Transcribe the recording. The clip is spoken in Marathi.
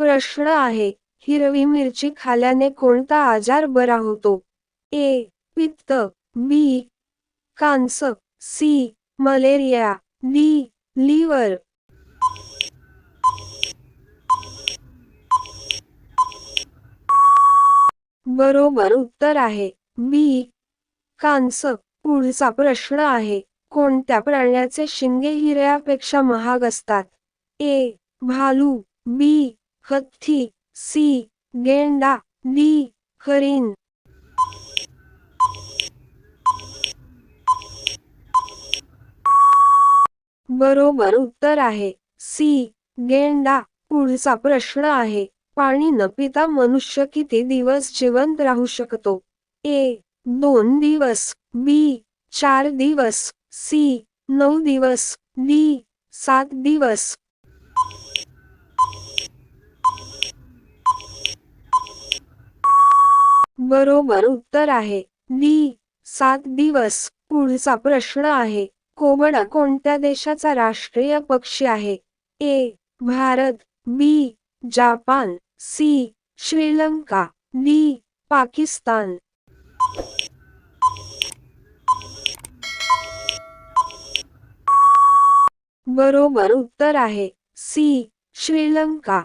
प्रश्न आहे हिरवी मिरची खाल्याने कोणता आजार बरा होतो? ए पित्त बी कांस सी मलेरिया डी लिव्हर. बरोबर उत्तर आहे बी कांस. पुढचा प्रश्न आहे कोणत्या प्राण्याचे शिंगे हिऱ्यापेक्षा महाग असतात? ए भालू बी हत्ती सी गेंडा डी हरिण बरोबर उत्तर आहे. सी गेंडा. पुढचा प्रश्न आहे. पाणी न पिता मनुष्य किती दिवस जिवंत राहू शकतो? ए दोन दिवस. बी चार दिवस. सी नऊ दिवस. डी सात दिवस. बरोबर उत्तर आहे. डी सात दिवस. पुढचा प्रश्न आहे. कोबडा कोणत्या देशाचा राष्ट्रीय पक्षी आहे? A Bharat. B Japan. C Sri Lanka. D Pakistan. बरोबर उत्तर आहे. सी श्रीलंका.